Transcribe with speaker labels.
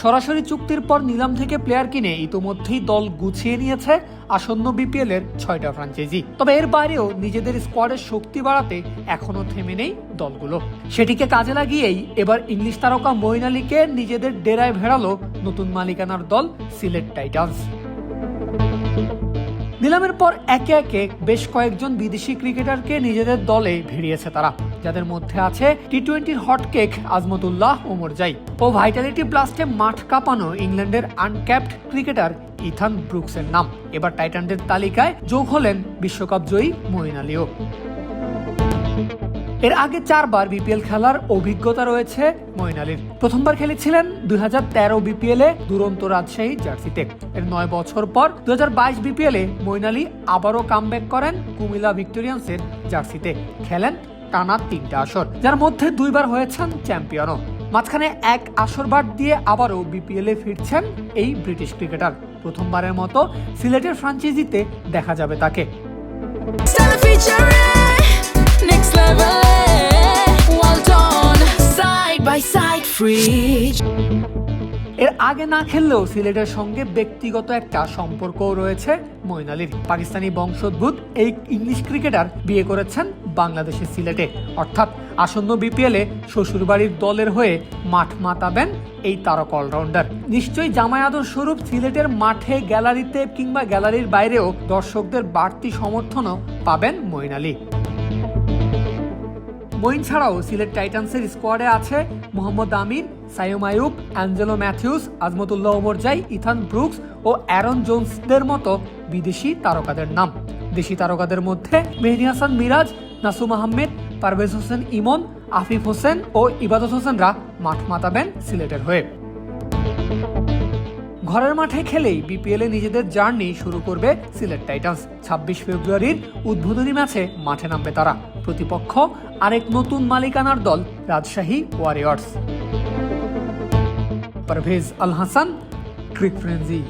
Speaker 1: সরাসরি চুক্তির পর নিলাম থেকে প্লেয়ার কিনে ইতোমধ্যেই দল গুছিয়ে নিয়েছে আসন্ন বিপিএল এর ছয়টা ফ্রাঞ্চাইজি তবে এর বাইরেও নিজেদের স্কোয়াডের শক্তি বাড়াতে এখনও থেমে নেই দলগুলো। সেটিকে কাজে লাগিয়েই এবার ইংলিশ তারকা মইন আলীকে নিজেদের ডেরায় ভেড়ালো নতুন মালিকানার দল সিলেট টাইটান্স। নিলামের পর একে একে বেশ কয়েকজন বিদেশি ক্রিকেটারকে নিজেদের দলে ভিড়িয়েছে তারা, যাদের মধ্যে আছে টি টোয়েন্টির হটকেক আজমতুল্লাহ ওমরজাই ও ভাইটালিটি ব্লাস্টে মাঠ কাঁপানো ইংল্যান্ডের আনক্যাপড ক্রিকেটার ইথান ব্রুকসের নাম। এবার টাইটানদের তালিকায় যোগ হলেন বিশ্বকাপ জয়ী মহিন আলীও। এর আগে চারবার বিপিএল খেলার অভিজ্ঞতা রয়েছে মঈন আলীর। প্রথমবার খেলেছিলেন দুই হাজার তেরো বিপিএল এ দুরন্ত রাজশাহী জার্সিতে। এর নয় বছর পর দু হাজার বাইশ বিপিএল এ মঈন আলী আবারও কামব্যাক করেন কুমিল্লা ভিক্টোরিয়ান্সের জার্সিতে। খেলেন টানা তিনটা আসর, যার মধ্যে দুইবার হয়েছেন চ্যাম্পিয়নও। মাঝখানে এক আসর বাদ দিয়ে আবারও বিপিএল এ ফিরছেন এই ব্রিটিশ ক্রিকেটার। প্রথমবারের মতো সিলেটের ফ্রাঞ্চাইজিতে দেখা যাবে তাকে। এর আগে না খেললেও সিলেটের সঙ্গে ব্যক্তিগত একটা সম্পর্কও রয়েছে। মঈন আলীর পাকিস্তানি বংশোদ্ভূত এই ইংলিশ ক্রিকেটার বিয়ে করেছেন বাংলাদেশের সিলেটে। অর্থাৎ আসন্ন বিপিএলে শ্বশুরবাড়ির দলের হয়ে মাঠ মাতাবেন এই তারক অলরাউন্ডার। নিশ্চয়ই জামাই আদর স্বরূপ সিলেটের মাঠে গ্যালারিতে কিংবা গ্যালারির বাইরেও দর্শকদের বাড়তি সমর্থনও পাবেন মঈন আলী মঈন ছাড়াও সিলেট টাইটান্সের স্কোয়াডে আছে Mohammad Amir Saim Ayub Angelo Mathews, Azmatullah Omarzai Ethan Brooks ও অ্যারন জোনসদের মতো বিদেশি তারকাদের নাম। দেশি তারকাদের মধ্যে মেহদি হাসান মিরাজ, নাসুম আহমেদ, পারভেজ হোসেন ইমন, আফিফ হোসেন ও ইবাদত হোসেনরা মাঠ মাতাবেন সিলেটের হয়ে। ঘরের মাঠে খেলেই বিপিএলে নিজেদের জার্নি শুরু করবে সিলেট টাইটান্স। ছাব্বিশ ফেব্রুয়ারির উদ্বোধনী ম্যাচে মাঠে নামবে তারা। প্রতিপক্ষ আরেক নতুন মালিকানার দল রাজশাহী ওয়ারিয়র্স। পারভেজ আল হাসান ক্রিক ফ্রেন্সি।